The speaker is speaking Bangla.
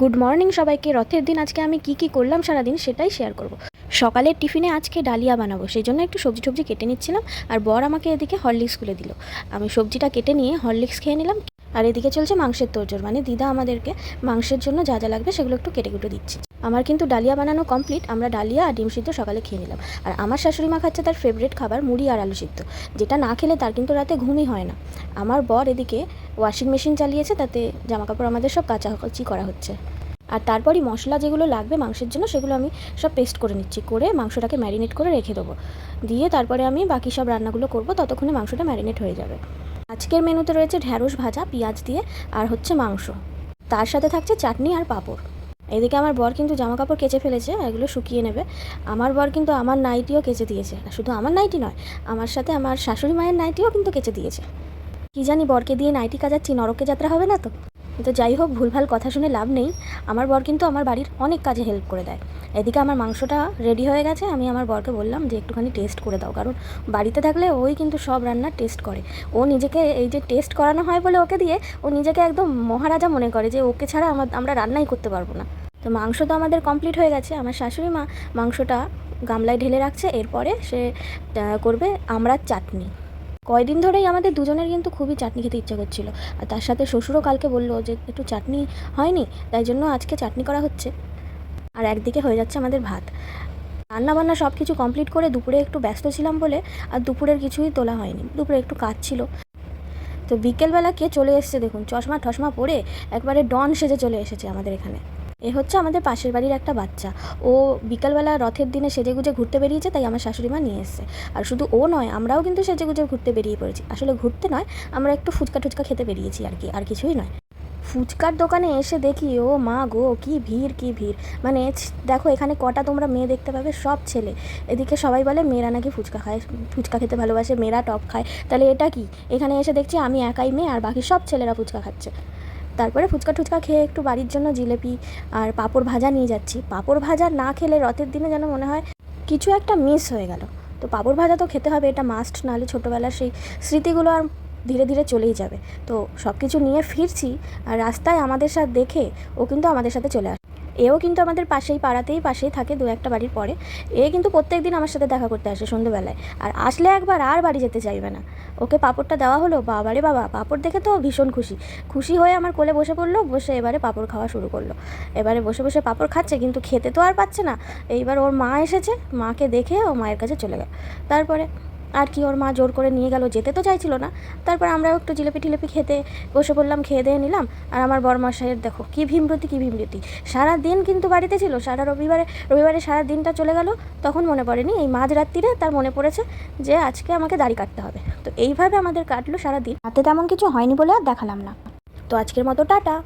গুড মর্নিং সবাইকে। রথের দিন আজকে আমি কি কি করলাম সারাদিন সেটাই শেয়ার করব। সকালের টিফিনে আজকে ডালিয়া বানাবো, সেই জন্য একটু সবজি টবজি কেটে নিচ্ছিলাম আর বর আমাকে এদিকে হরলিক্স খুলে দিল। আমি সবজিটা কেটে নিয়ে হরলিক্স খেয়ে নিলাম আর এদিকে চলছে মাংসের তোরজোর মানে দিদা আমাদেরকে মাংসের জন্য যা যা লাগবে সেগুলো একটু কেটে কুটে দিচ্ছে। আমার কিন্তু ডালিয়া বানানো কমপ্লিট আমরা ডালিয়া আর ডিম সিদ্ধ সকালে খেয়ে নিলাম। আর আমার শাশুড়ি মা খাচ্ছে তার ফেভারিট খাবার, মুড়ি আর আলু সিদ্ধ। যেটা না খেলে তার কিন্তু রাতে ঘুমই হয় না। আমার বর এদিকে ওয়াশিং মেশিন চালিয়েছে, তাতে জামাকাপড় আমাদের সব কাচাকাচি করা হচ্ছে। আর তারপরই মশলা যেগুলো লাগবে মাংসের জন্য, সেগুলো আমি সব পেস্ট করে নিচ্ছি, করে মাংসটাকে ম্যারিনেট করে রেখে দেবো। দিয়ে তারপরে আমি বাকি সব রান্নাগুলো করব, ততক্ষণে মাংসটা ম্যারিনেট হয়ে যাবে। আজকের মেনুতে রয়েছে ঢ্যাঁড়স ভাজা, পেঁয়াজ দিয়ে, আর হচ্ছে মাংস। তার সাথে থাকছে চাটনি আর পাঁপড়। এদিকে আমার বর কিন্তু জামা কাপড় কেচে ফেলেছে, এগুলো শুকিয়ে নেবে। আমার বর কিন্তু আমার নাইটিও কেচে দিয়েছে। শুধু আমার নাইটি নয়, আমার সাথে আমার শাশুড়ি মায়ের নাইটিও কিন্তু কেচে দিয়েছে। কি জানি বরকে দিয়ে নাইটি কাজাচ্ছি নরকে যাত্রা হবে না তো? তো যাই হোক, ভুলভাল কথা শুনে লাভ নেই। আমার বর কিন্তু আমার বাড়ির অনেক কাজে হেল্প করে দেয়। এদিকে আমার মাংসটা রেডি হয়ে গেছে। আমি আমার বরকে বললাম যে, একটুখানি টেস্ট করে দাও। কারণ বাড়িতে থাকলে ওই কিন্তু সব রান্নার টেস্ট করে। ও নিজেকে এই যে টেস্ট করানো হয় বলে ওকে দিয়ে, ও নিজেকে একদম মহারাজা মনে করে যে, ওকে ছাড়া আমার আমরা রান্নাই করতে পারব না। তো মাংস তো আমাদের কমপ্লিট হয়ে গেছে। আমার শাশুড়ি মা মাংসটা গামলায় ঢেলে রাখছে। এরপরে সে করবে আমড়ার চাটনি। কয়দিন ধরেই আমাদের দুজনের কিন্তু খুবই চাটনি খেতে ইচ্ছা করছিল। আর তার সাথে শ্বশুরও কালকে বলল যে একটু চাটনি হয়নি, তাই জন্য আজকে চাটনি করা হচ্ছে। আর একদিকে হয়ে যাচ্ছে আমাদের ভাত। রান্না বান্না সব কিছু কমপ্লিট করে দুপুরে একটু ব্যস্ত ছিলাম বলে আর দুপুরের কিছুই তোলা হয়নি। দুপুরে একটু কাজ ছিল। তো বিকেলবেলা কে চলে এসেছে দেখুন চশমা ঠশমা পরে একবারে ডন সেজে চলে এসেছে আমাদের এখানে। এ হচ্ছে আমাদের পাশের বাড়ির একটা বাচ্চা। ও বিকালবেলা রথের দিনে সেজে গুজে ঘুরতে বেরিয়েছে, তাই আমার শাশুড়ি মা নিয়ে এসেছে। আর শুধু ও নয়, আমরাও কিন্তু সেজে গুজে ঘুরতে বেরিয়ে পড়েছি। আসলে ঘুরতে নয়, আমরা একটু ফুচকা টুচকা খেতে বেরিয়েছি আর কি, আর কিছুই নয়। ফুচকার দোকানে এসে দেখি, ও মা গো, কি ভিড় কি ভিড়। মানে দেখো এখানে কটা তোমরা মেয়ে দেখতে পাবে, সব ছেলে। এদিকে সবাই বলে, মেয়েরা নাকি ফুচকা খায়, ফুচকা খেতে ভালোবাসে, মেয়েরা টপ খায়। তাহলে এটা কি? এখানে এসে দেখছি আমি একাই মেয়ে, আর বাকি সব ছেলেরা ফুচকা খাচ্ছে। তারপরে ফুচকা টুচকা খেয়ে একটু বাড়ির জন্য জিলেপি আর পাঁপড় ভাজা নিয়ে যাচ্ছি। পাঁপড় ভাজা না খেলে রথের দিনে যেন মনে হয় কিছু একটা মিস হয়ে গেল। তো পাঁপড় ভাজা তো খেতে হবে, এটা মাস্ট নাহলে ছোটোবেলার সেই স্মৃতিগুলো আর ধীরে ধীরে চলেই যাবে। তো সব কিছু নিয়ে ফিরছি, আর রাস্তায় আমাদের সাথে দেখে ও কিন্তু আমাদের সাথে চলে আসে। এও কিন্তু আমাদের পাশেই, পাড়াতেই পাশেই থাকে দু একটা বাড়ির পরে। এ কিন্তু প্রত্যেক দিন আমার সাথে দেখা করতে আসে সন্ধ্যেবেলায় আর আসলে একবার আর বাড়ি যেতে চাইবে না। ওকে পাঁপড়টা দেওয়া হলো? বাবারে বাবা, পাঁপড় দেখে তো ভীষণ খুশি। খুশি হয়ে আমার কোলে বসে পড়ল, বসে এবারে পাঁপড় খাওয়া শুরু করল। এবারে বসে বসে পাঁপড় খাচ্ছে, কিন্তু খেতে তো আর পাচ্ছে না। এইবার ওর মা এসেছে, মাকে দেখে ও মায়ের কাছে চলে গেল। তারপরে আর কি ওর মা জোর করে নিয়ে গেল, যেতে তো চাইছিল না। তারপর আমরাও একটু জিলেপি টিলেপি খেতে বসে পড়লাম, খেয়ে দিয়ে নিলাম। আর আমার বরমাসাইয়ের দেখো, কী ভীমরতি কী ভীমরতি। সারা দিন কিন্তু বাড়িতে ছিল, সারা রবিবারে রবিবারে সারা দিনটা চলে গেল, তখন মনে পড়েনি। এই মাঝরাত্রিরে তার মনে পড়েছে যে আজকে আমাকে দাড়ি কাটতে হবে। তো এইভাবে আমাদের কাটলো সারা দিন রাতে তেমন কিছু হয়নি বলে আর দেখালাম না। তো আজকের মতো টাটা।